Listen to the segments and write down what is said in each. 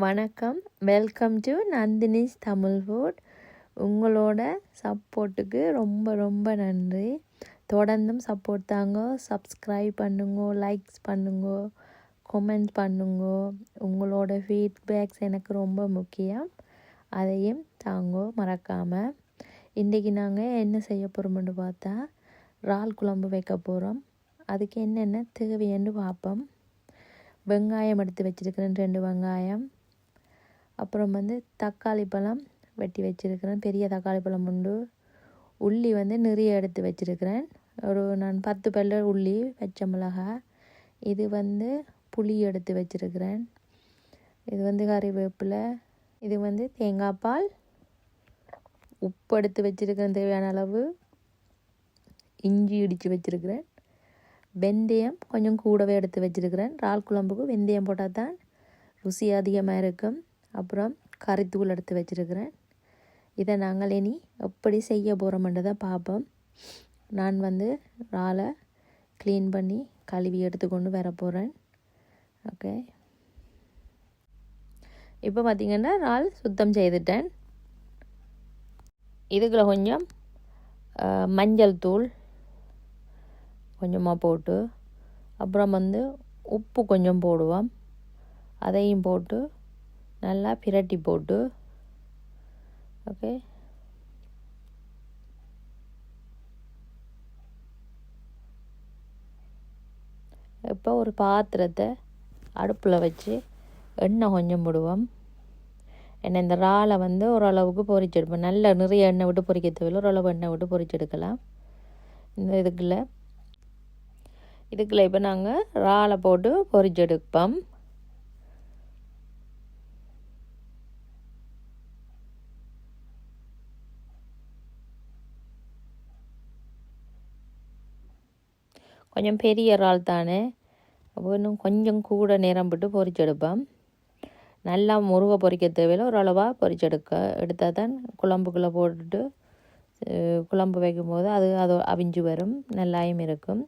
வணக்கம். Welcome to Nandini's Tamil food. உங்களோட சப்போர்ட்டுக்கு ரொம்ப ரொம்ப நன்றி. தொடர்ந்தும் சப்போர்ட் தாங்க. சப்ஸ்கிரைப் பண்ணுங்க லைக்ஸ் பண்ணுங்க கொமெண்ட் பண்ணுங்க. உங்களோட ஃபீட்பேக்ஸ் எனக்கு ரொம்ப முக்கியம். அதையும் தாங்க மறக்காமல் இன்றைக்கி நாங்கள் என்ன செய்ய போகிறோம்னு பார்த்தா இறால் குழம்பு வைக்க போகிறோம் அதுக்கு என்னென்ன தேவைன்னு பார்ப்போம். வெங்காயம் எடுத்து வச்சுருக்கிறேன் ரெண்டு வெங்காயம். அப்புறம் வந்து தக்காளி பழம் வெட்டி வச்சுருக்கிறேன். பெரிய தக்காளி பழம் உண்டு. உள்ளி வந்து நிறைய எடுத்து வச்சுருக்கிறேன். ஒரு நான் பத்து பல்லு உள்ளி பச்சை மிளகாய் இது வந்து புளி எடுத்து வச்சுருக்கிறேன். இது வந்து கறிவேப்பிலை. இது வந்து தேங்காய் பால். உப்பு எடுத்து வச்சுருக்கிறேன் தேவையான அளவு. இஞ்சி இடித்து வச்சுருக்கிறேன். வெந்தயம் கொஞ்சம் கூடவே எடுத்து வச்சுருக்கிறேன். இறால் குழம்புக்கு வெந்தயம் போட்டால் தான் ருசி அதிகமாக இருக்கும். அப்புறம் கறித்தூள் எடுத்து வச்சுருக்கிறேன். இதை நாங்கள் இனி எப்படி செய்ய போகிறோம்ன்றதை பார்ப்போம். நான் வந்து இறாலை க்ளீன் பண்ணி கழுவி எடுத்துக்கொண்டு வர போகிறேன் ஓகே. இப்போ பார்த்திங்கன்னா இறால் சுத்தம் செய்துட்டேன். இதுக்குள்ள கொஞ்சம் மஞ்சள் தூள் கொஞ்சமாக போட்டு அப்புறம் வந்து உப்பு கொஞ்சம் போடுவோம். அதையும் போட்டு நல்லா பிரட்டி போட்டு ஓகே இப்போ ஒரு பாத்திரத்தை அடுப்பில் வச்சு எண்ணெய் கொஞ்சம் போடுவோம். எண்ணெய் இந்த இறாலை வந்து ஓரளவுக்கு பொறிச்செடுப்போம் நல்ல நிறைய எண்ணெய் விட்டு பொரிக்க தேவையில்லை ஓரளவு எண்ணெய் விட்டு பொரிச்செடுக்கலாம் இந்த இதுக்குள்ள இதுக்குள்ள இப்போ நாங்கள் இறாலை போட்டு பொரிச்செடுப்போம் கொஞ்சம் பெரிய இறால் தானே. அப்போ இன்னும் கொஞ்சம் கூட நேரம் விட்டு பொரிச்செடுப்போம் நல்லா முருகை பொரிக்க தேவையில்லை. ஒரு அளவாக பொரிச்செடுக்க எடுத்தால் தான் குழம்புக்குள்ளே போட்டுட்டு குழம்பு வைக்கும்போது அது அது அவிஞ்சு வரும். நல்லாயும் இருக்கும்.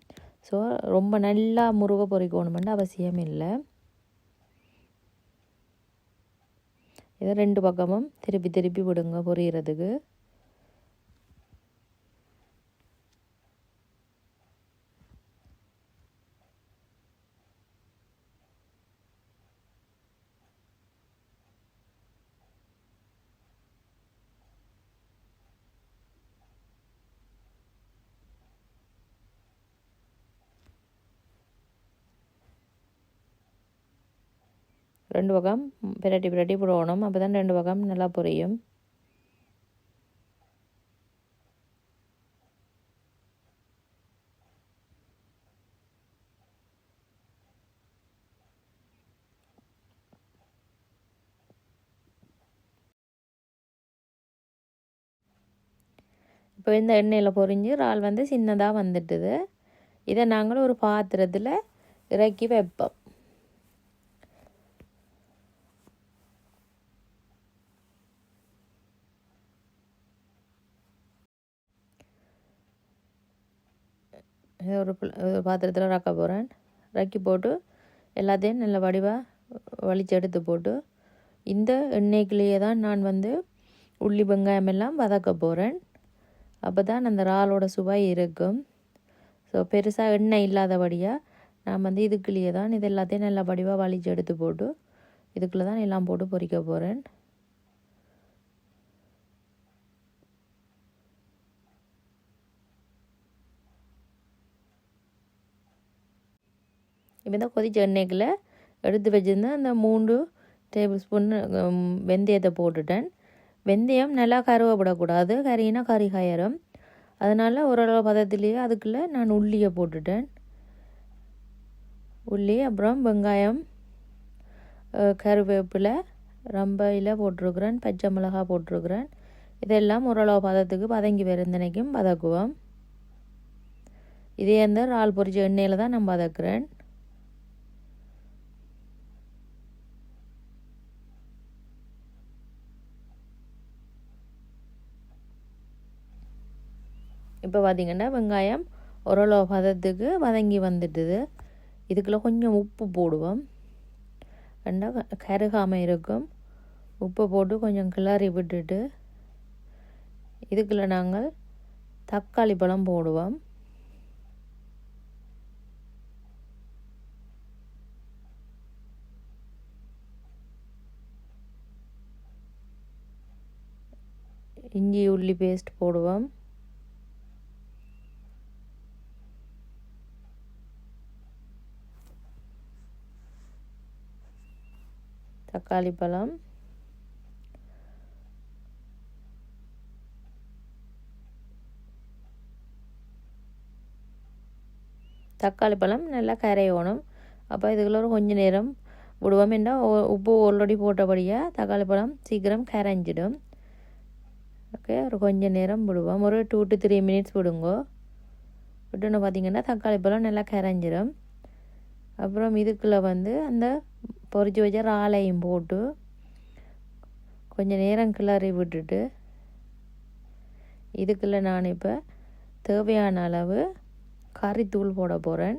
ஸோ ரொம்ப நல்லா முருகை பொரிக்கணுமென்று அவசியம் இல்லை. இதை ரெண்டு பக்கமும் திருப்பி திருப்பி விடுங்க பொரியறதுக்கு. ரெண்டு பக்கம் பிரட்டி பிரட்டி போடணும். அப்போ தான் ரெண்டு பக்கம் நல்லா பொரியும். இப்போ இந்த எண்ணெயில் பொரிஞ்சு இறால் வந்து சின்னதாக வந்துட்டுது. இதை நாங்கள் ஒரு பாத்திரத்தில் இறக்கி வைப்போம். ஒரு பாத்திரத்தில் ரக்க போகிறேன் ரக்கி போட்டு எல்லாத்தையும் நல்ல வடிவாக வலிச்சு எடுத்து போட்டு இந்த எண்ணெய்க்குள்ளேயே தான் நான் வந்து உள்ளி வெங்காயம் எல்லாம் வதக்க போகிறேன் அப்போ தான் அந்த இறாலோட சுவை இருக்கும். ஸோ பெருசாக எண்ணெய் இல்லாதபடியாக நான் வந்து இதுக்குள்ளேயே தான் இது எல்லாத்தையும் நல்லா வடிவாக வலிச்சு எடுத்து போட்டு இதுக்குள்ளே தான் எல்லாம் போட்டு பொறிக்க போகிறேன் இப்போ தான் கொதிச்ச எண்ணெய்க்குள்ள எடுத்து வச்சுருந்தேன் அந்த மூன்று டேபிள் ஸ்பூன் வெந்தயத்தை போட்டுட்டேன். வெந்தயம் நல்லா கருவப்படக்கூடாது. கறினா கறி காயரும். அதனால் ஓரளவு பதத்துலேயே அதுக்குள்ளே நான் உள்ளியை போட்டுட்டேன். உள்ளி அப்புறம் வெங்காயம் கருவேப்பிலை ரம்பையில் போட்டிருக்கிறேன் பச்சை மிளகாய் போட்டிருக்கிறேன். இதெல்லாம் ஓரளவு பதத்துக்கு பதங்கி வருந்தனைக்கும் பதக்குவோம். இதே அந்த இறால் பொரிச்ச எண்ணெயில் தான் நான் பதக்குறேன். இப்போ பார்த்திங்கன்னா வெங்காயம் ஓரளவு பதத்துக்கு வதங்கி வந்துட்டுது. இதுக்குள்ளே கொஞ்சம் உப்பு போடுவோம். ரெண்டா கருகாமல் இருக்கும். உப்பு போட்டு கொஞ்சம் கிளறி விட்டுட்டு இதுக்குள்ள நாங்கள் தக்காளி பழம் போடுவோம். இஞ்சி உள்ளி பேஸ்ட் போடுவோம். தக்காளி பழம். தக்காளி பழம் நல்லா கரையணும் அப்போ இதுக்குள்ள ஒரு கொஞ்ச நேரம் விடுவோம். என்ன உப்பு ஆல்ரெடி போட்டபடியாக தக்காளி பழம் சீக்கிரம் கரைஞ்சிடும். ஓகே ஒரு கொஞ்சம் நேரம் விடுவோம். ஒரு டூ டு த்ரீ மினிட்ஸ் விடுங்கோ. விட்டுன்னு பார்த்தீங்கன்னா தக்காளி பழம் நல்லா கரைஞ்சிடும் அப்புறம் இதுக்குள்ளே வந்து அந்த பொறிச்சு வச்ச ராலையும் போட்டு கொஞ்சம் நேரம் கிளறி விட்டுட்டு இதுக்குள்ளே நான் இப்போ தேவையான அளவு கறித்தூள் போட போகிறேன்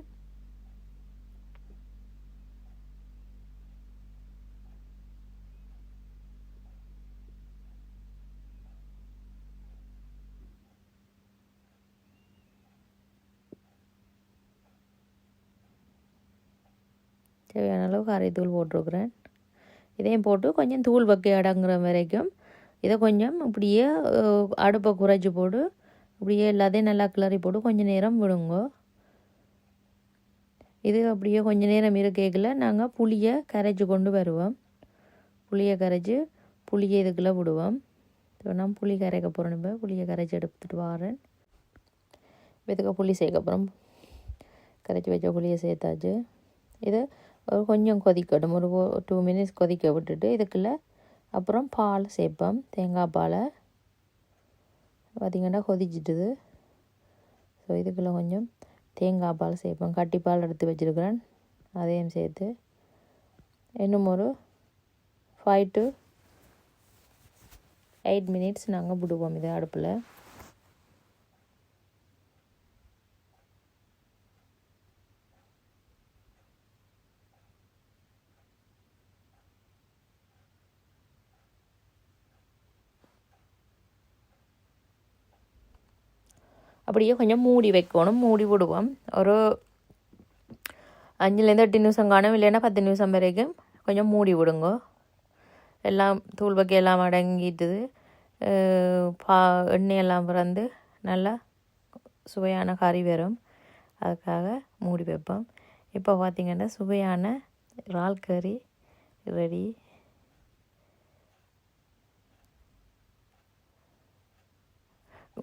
தேவையான அளவு கறித்தூள் போட்டிருக்கிறேன். இதையும் போட்டு கொஞ்சம் தூள் வக்கை அடங்குற வரைக்கும் இதை கொஞ்சம் இப்படியே அடுப்பை குறைச்சி போட்டு அப்படியே எல்லாத்தையும் நல்லா கிளறி போட்டு கொஞ்சம் நேரம் விடுங்க. இது அப்படியே கொஞ்சம் நேரம் இருக்கையில் நாங்கள் புளியை கரைச்சி கொண்டு வருவோம். புளியை கரைச்சி புளியை இதுக்குள்ளே விடுவோம். நான் புளி கரைக்க போகிறேன் இப்போ. புளியை கரைச்சி எடுத்துகிட்டு வரேன். இதுக்கு புளி சேர்க்க கரைச்சி வச்ச புளியை சேர்த்தாச்சு. இது ஒரு கொஞ்சம் கொதிக்கட்டும். ஒரு டூ மினிட்ஸ் கொதிக்க விட்டுட்டு இதுக்குள்ளே அப்புறம் பால் சேர்ப்போம் தேங்காய் பாலை பார்த்திங்கன்னா கொதிச்சிட்டுது. ஸோ இதுக்குள்ளே கொஞ்சம் தேங்காய் பால் சேர்ப்போம் கட்டி பால் எடுத்து வச்சுருக்கிறேன். அதையும் சேர்த்து இன்னும் ஒரு ஃபைவ் டு எயிட் மினிட்ஸ் நாங்கள் விடுவோம் இதை அடுப்பில். அப்படியே கொஞ்சம் மூடி வைக்கணும். மூடி விடுவோம். ஒரு அஞ்சுலேருந்து எட்டு நிமிஷம் காணும். இல்லைன்னா பத்து நிமிஷம் வரைக்கும் கொஞ்சம் மூடி விடுங்க. எல்லாம் தூள் வகை எல்லாம் அடங்கிட்டுது பா எண்ணெய் எல்லாம் பிறந்து நல்லா சுவையான கறி வரும். அதுக்காக மூடி வைப்போம். இப்போ பார்த்திங்கன்னா சுவையான இறால் கறி ரெடி.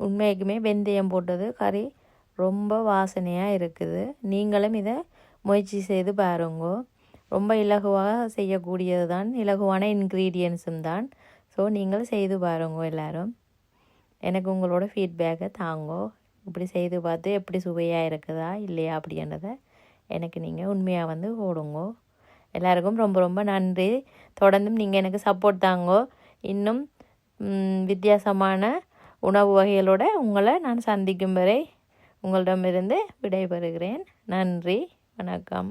உண்மைக்குமே வெந்தயம் போட்டது. கறி ரொம்ப வாசனையாக இருக்குது. நீங்களும் இதை முயற்சி செய்து பாருங்க. ரொம்ப இலகுவாக செய்யக்கூடியது தான் இலகுவான இன்க்ரீடியன்ஸும் தான். ஸோ நீங்கள் செய்து பாருங்க எல்லோரும். எனக்கு உங்களோட ஃபீட்பேக்கை தாங்கோ. இப்படி செய்து பார்த்து எப்படி சுவையாக இருக்குதா இல்லையா அப்படின்றத எனக்கு நீங்கள் உண்மையாக வந்து போடுங்கோ. எல்லாருக்கும் ரொம்ப ரொம்ப நன்றி. தொடர்ந்தும் நீங்கள் எனக்கு சப்போர்ட் தாங்கோ. இன்னும் வித்தியாசமான உணவு வகைகளோடு உங்களை நான் சந்திக்கும் வரை உங்களிடமிருந்து விடைபெறுகிறேன். நன்றி வணக்கம்.